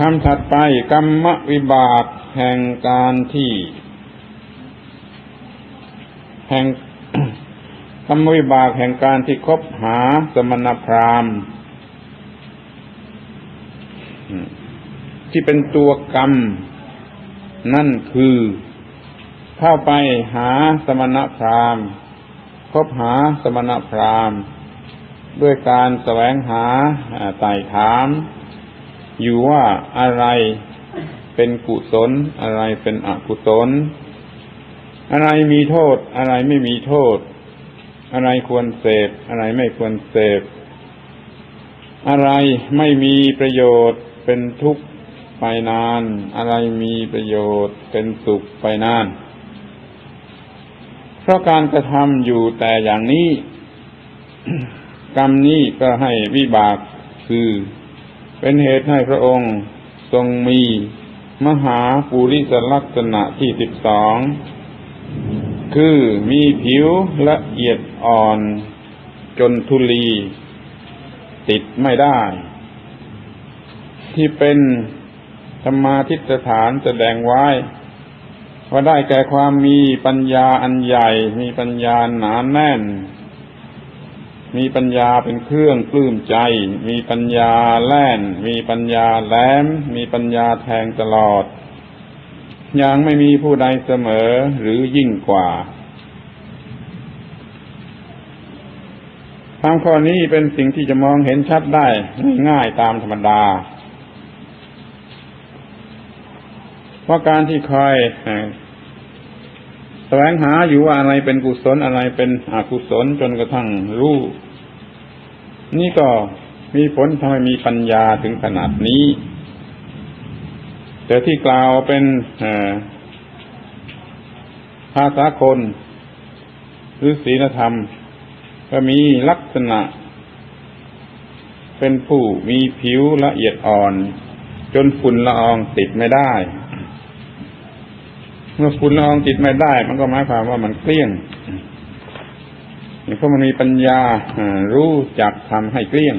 คำถัดไปกรรมวิบากแห่งการที่ แห่งกรรมวิบากแห่งการที่คบหาสมณพราหมณ์ที่เป็นตัวกรรม นั่นคือเข้าไปหาสมณพราหมณ์คบหาสมณพราหมณ์ ด้วยการแสวงหาไต่ถาม อยู่ว่าอะไรเป็นกุศล อะไรเป็นอกุศล อะไรมีโทษ อะไรไม่มีโทษ อะไรควรเสพ อะไรไม่ควรเสพ อะไรไม่มีประโยชน์เป็นทุกข์ไปนาน อะไรมีประโยชน์เป็นสุขไปนาน เพราะการกระทำอยู่แต่อย่างนี้ กรรมนี้ก็ให้วิบากคือ เป็นเหตุให้พระองค์ทรงมีมหาปุริสลักษณะที่สิบสอง คือมีผิวละเอียดอ่อน จนทุลี ติดไม่ได้ ที่เป็นธรรมาทิฏฐานแสดงไว้ ว่าได้แก่ความมีปัญญาอันใหญ่ มีปัญญาหนาแน่น มีปัญญาเป็นเครื่องปลื้มใจ มีปัญญาแล่น มีปัญญาแหลม มีปัญญาแทงตลอด ยังไม่มีผู้ใดเสมอหรือยิ่งกว่าทางข้อนี้เป็นสิ่งที่จะมองเห็นชัดได้ง่ายตามธรรมดาว่าการที่คอย วงหาอยู่ว่าอะไรเป็นกุศลอะไรเป็นอกุศลจนกระทั่งรู้นี่ก็มีผลทำให้มีปัญญาถึงขนาดนี้ แต่ที่กล่าวเป็นภาษาคน หรือศีลธรรม ก็มีลักษณะ เป็นผู้มีผิวละเอียดอ่อน จนฝุ่นละอองติดไม่ได้ เมื่อฝุ่นละอองติดไม่ได้ มันก็หมายความว่ามันเกลี้ยงเพราะมันมีปัญญาอ่ารู้จักทำให้เกลี้ยง